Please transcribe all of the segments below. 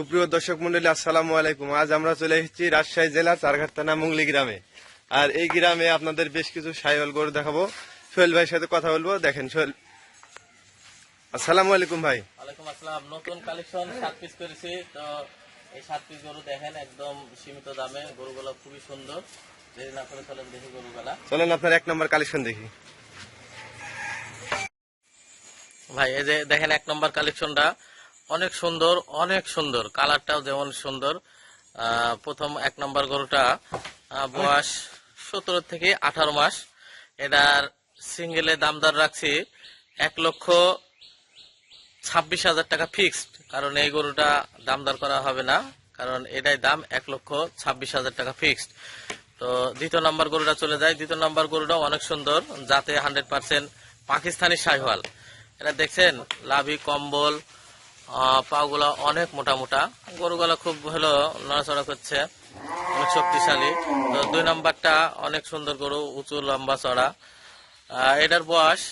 সুপ্রিয় দর্শক মন্ডলী আসসালামু আলাইকুম। আজ আমরা চলে এসেছি রাজশাহী জেলা চারঘাট থানা মুংলি গ্রামে। আর এই গ্রামে আপনাদের বেশ কিছু সাইওয়াল গরু দেখাবো। সোহেল ভাইয়ের সাথে কথা বলব। দেখেন সোহেল। আসসালামু আলাইকুম ভাই। ওয়ালাইকুম আসসালাম। নতুন কালেকশন সাত পিস করেছি। তো এই সাত পিস গরু দেখেন একদম সীমিত দামে। গরুগুলো খুবই সুন্দর। দেরি না করে চলেন দেখি গরুগুলা। চলেন আপনার এক নম্বর কালেকশন দেখি। ভাই এই যে দেখেন এক নম্বর কালেকশনটা। অনেক সুন্দর অনেক সুন্দর। কালারটাও যেমন সুন্দর। প্রথম এক নম্বর গরুটা বয়স সতেরো থেকে আঠারো মাস। এটার সিঙ্গেলে দামদার রাখছি এক লক্ষ ছাব্বিশ হাজার টাকা ফিক্সড। কারণ এই গরুটা দামদার করা হবে না, কারণ এটাই দাম এক লক্ষ ছাব্বিশ হাজার টাকা ফিক্সড। তো দ্বিতীয় নম্বর গরুটা চলে যায়। দ্বিতীয় নম্বর গরুটা অনেক সুন্দর, যাতে হান্ড্রেড পার্সেন্ট পাকিস্তানি শাহিওয়াল এটা দেখছেন, লাভি, কম্বল পাগুলা অনেক মোটা মোটা। গরুগুলা খুব ভালো নড়াচড়া করছে। অনেক শক্তিশালী। তো দুই নম্বরটা অনেক সুন্দর গরু, উঁচু, লম্বা চড়া। এটার বয়স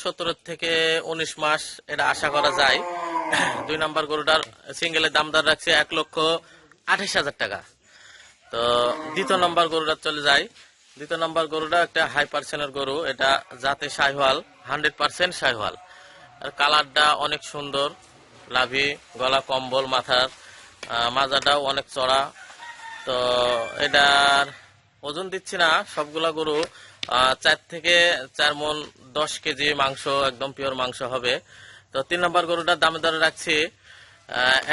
সতেরো থেকে উনিশ মাস, এটা আশা করা যায়। দুই নম্বর গরুটার সিঙ্গেলের দাম দামদার রাখছে এক লক্ষ আঠাশ হাজার টাকা। তো দ্বিতীয় নম্বর গরুটা চলে যায়। দ্বিতীয় নম্বর গরুটা একটা হাই পার্সেন্টের গরু। এটা জাতে শাহিওয়াল হান্ড্রেড পার্সেন্ট শাহিওয়াল আর কালারটা অনেক সুন্দর। লাভি, গলা কম্বল, মাথার মাজাটাও অনেক চড়া। তো এটার ওজন দিচ্ছি না, সবগুলা গরু চার থেকে চার মন দশ কেজি মাংস, একদম পিওর মাংস হবে। তো তিন নম্বর গরুটার দামে দরে রাখছি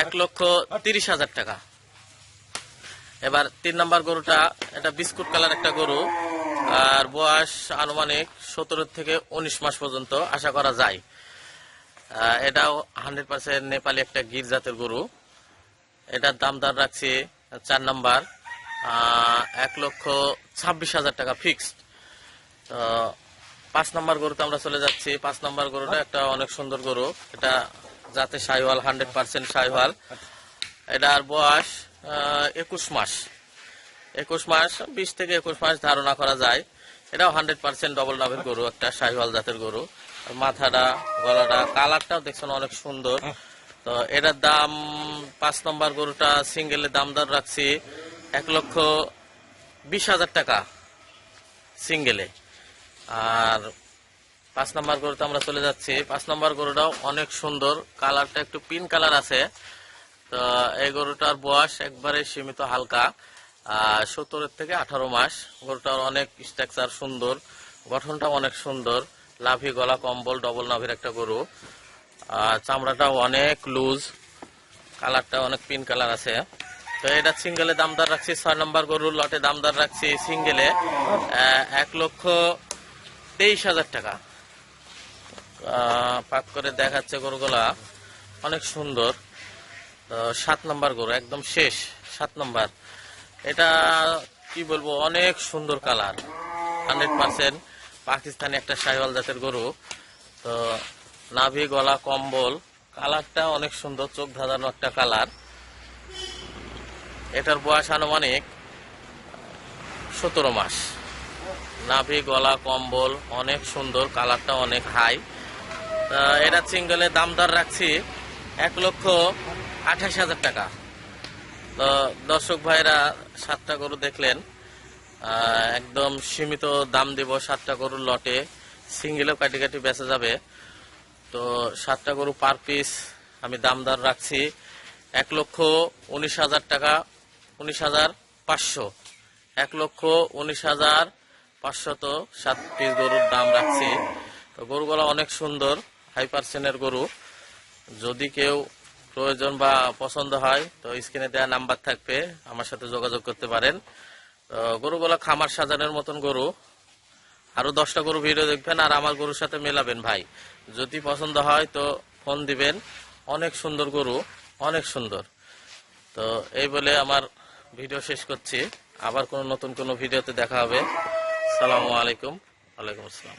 এক লক্ষ তিরিশ হাজার টাকা। এবার তিন নম্বর গরুটা, এটা বিস্কুট কালার একটা গরু, আর বয়স আনুমানিক সতেরো থেকে উনিশ মাস পর্যন্ত, আশা করা যায়। এটাও হান্ড্রেড পার্সেন্ট নেপালি একটা গির জাতের গরু। এটার দাম দর রাখছি চার নাম্বার এক লক্ষ ছাব্বিশ হাজার টাকা ফিক্সড তো পাঁচ নাম্বার গরুতে আমরা চলে যাচ্ছি। পাঁচ নাম্বার গরুটা একটা অনেক সুন্দর গরু। এটা যাতে সাইওয়াল, হান্ড্রেড পার্সেন্ট সাইওয়াল। এটার বয়স একুশ মাস। একুশ মাস, বিশ থেকে একুশ মাস ধারণা করা যায়। এটাও হান্ড্রেড পার্সেন্ট ডবল ডাবের গরু একটা শাহিওয়াল জাতের গরু। মাথাটা গলাটা কালারটাও দেখছেন অনেক সুন্দর। তো এটার দাম পাঁচ নম্বর গরুটা সিঙ্গেলের দাম দর রাখছি এক লক্ষ বিশ হাজার টাকা। সিঙ্গেলে আর পাঁচ নম্বর গরুতে আমরা চলে যাচ্ছি। পাঁচ নম্বর গরুটাও অনেক সুন্দর। কালারটা একটু পিঙ্ক কালার আছে। তো এই গরুটার বয়স একবারে সীমিত হালকা। সত্তরের থেকে আঠারো মাস। গরুটার অনেক স্ট্রাকচার সুন্দর গঠনটা অনেক সুন্দর। লাভি গলা, কম্বল ডবল নাভির একটা গরু। চামড়াটাও অনেক লুজ কালারটা অনেক পিন কালার আছে। তো এটা সিঙ্গেলে দামদার রাখছি, ছয় নম্বর গরুর লটে দামদার রাখছি সিঙ্গেলে এক লক্ষ তেইশ হাজার টাকা। পাক করে দেখাচ্ছে গরুগুলা, অনেক সুন্দর। সাত নম্বর গরু, একদম শেষ, সাত নম্বর। এটা কি বলব, অনেক সুন্দর কালার, হান্ড্রেড পার্সেন্ট পাকিস্তানি একটা সাইওয়াল জাতের গরু। তো নাভি, গলা, কম্বল, কালারটা অনেক সুন্দর, চোখ ধাঁধানো একটা কালার। এটার বয়স আনুমানিক সতেরো মাস। নাভি, গলা, কম্বল অনেক সুন্দর, কালারটা অনেক হাই। এটা সিঙ্গেলের দাম দর রাখছি এক লক্ষ আঠাশ হাজার টাকা। তো দর্শক ভাইরা সাতটা গরু দেখলেন একদম সীমিত দাম দিব সাতটা গরুর লটে, সিঙ্গেলও কাটি কাটি বেচা যাবে। তো সাতটা গরু পার পিস আমি দাম দর রাখছি এক লক্ষ উনিশ হাজার টাকা, উনিশ হাজার পাঁচশো। এক লক্ষ উনিশ হাজার পাঁচশত সাত পিস গরুর দাম রাখছি। তো গরুগুলো অনেক সুন্দর, হাই পার্সেন্টের গরু। যদি কেউ প্রয়োজন বা পছন্দ হয়, তো স্ক্রিনে দেওয়া নাম্বার থাকবে, আমার সাথে যোগাযোগ করতে পারেন। তো গরুগুলো খামার সাজানোর মতন গরু। আরও দশটা গরু ভিডিও দেখবেন আর আমার গরুর সাথে মেলাবেন ভাই। যদি পছন্দ হয় তো ফোন দিবেন। অনেক সুন্দর গরু, অনেক সুন্দর। তো এই বলে আমার ভিডিও শেষ করছি। আবার কোনো নতুন কোনো ভিডিওতে দেখা হবে। সালামু আলাইকুম। ওয়ালাইকুম আসসালাম।